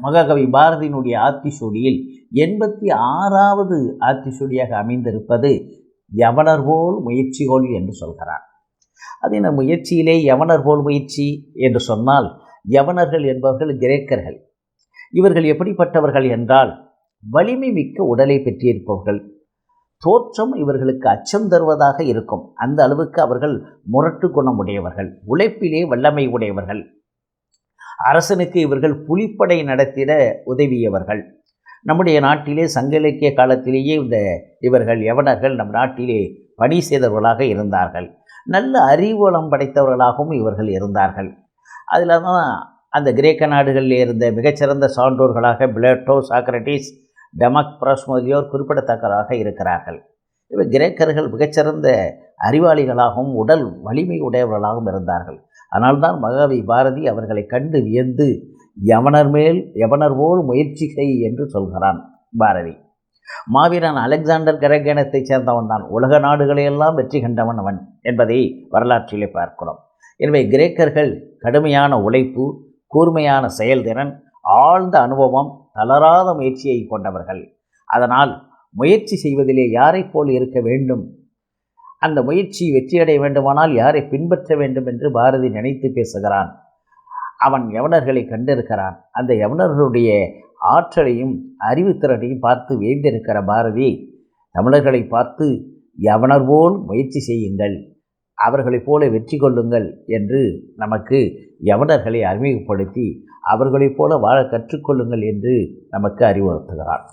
மகாகவி பாரதியினுடைய ஆத்திசூடியில் எண்பத்தி ஆறாவது ஆத்திசூடியாக அமைந்திருப்பது யவனர் போல் முயற்சிகோள் என்று சொல்கிறார். அது இந்த முயற்சியிலே யவனர் போல் முயற்சி என்று சொன்னால் யவனர்கள் என்பவர்கள் கிரேக்கர்கள். இவர்கள் எப்படிப்பட்டவர்கள் என்றால் வலிமை மிக்க உடலை பெற்றிருப்பவர்கள். தோற்றம் இவர்களுக்கு அச்சம் தருவதாக இருக்கும். அந்த அளவுக்கு அவர்கள் முரட்டு குணம் உடையவர்கள். உழைப்பிலே வல்லமை உடையவர்கள். அரசனுக்கு இவர்கள் புலிப்படை நடத்திட உதவியவர்கள். நம்முடைய நாட்டிலே சங்க இலக்கிய காலத்திலேயே இந்த இவர்கள் யவனர்கள் நம் நாட்டிலே பணி செய்தவர்களாக இருந்தார்கள். நல்ல அறிவுளம் படைத்தவர்களாகவும் இவர்கள் இருந்தார்கள். அதில் தான் அந்த கிரேக்க நாடுகளில் இருந்த மிகச்சிறந்த சான்றோர்களாக பிளேட்டோ சாக்ரட்டிஸ் டெமக்பிரஸ் முதலியோர் குறிப்பிடத்தக்கவராக இருக்கிறார்கள். இவர் கிரேக்கர்கள் மிகச்சிறந்த அறிவாளிகளாகவும் உடல் வலிமை உடையவர்களாகவும் இருந்தார்கள். அதனால்தான் மகாவி பாரதி அவர்களை கண்டு வியந்து யவனர் மேல் யவனர் போல் முயற்சி செய் என்று சொல்கிறான் பாரதி. மாவீரன் அலெக்சாண்டர் கிரகணத்தைச் சேர்ந்தவன் தான். உலக நாடுகளையெல்லாம் வெற்றி கண்டவன் அவன் என்பதை வரலாற்றிலே பார்க்கிறோம். எனவே கிரேக்கர்கள் கடுமையான உழைப்பு கூர்மையான செயல்திறன் ஆழ்ந்த அனுபவம் தளராத முயற்சியை கொண்டவர்கள். அதனால் முயற்சி செய்வதிலே யாரைப் போல் இருக்க வேண்டும் அந்த முயற்சி வெற்றியடைய வேண்டுமானால் யாரை பின்பற்ற வேண்டும் என்று பாரதி நினைத்து பேசுகிறான். அவன் யவனர்களை கண்டிருக்கிறான். அந்த யவனர்களுடைய ஆற்றலையும் அறிவுத்திறனையும் பார்த்து வேந்திருக்கிற பாரதி தமிழர்களை பார்த்து யவனர் போல் முயற்சி செய்யுங்கள் அவர்களைப் போல வெற்றி கொள்ளுங்கள் என்று நமக்கு யவனர்களை அறிமுகப்படுத்தி அவர்களைப் போல வாழ கற்றுக்கொள்ளுங்கள் என்று நமக்கு அறிவுறுத்துகிறான்.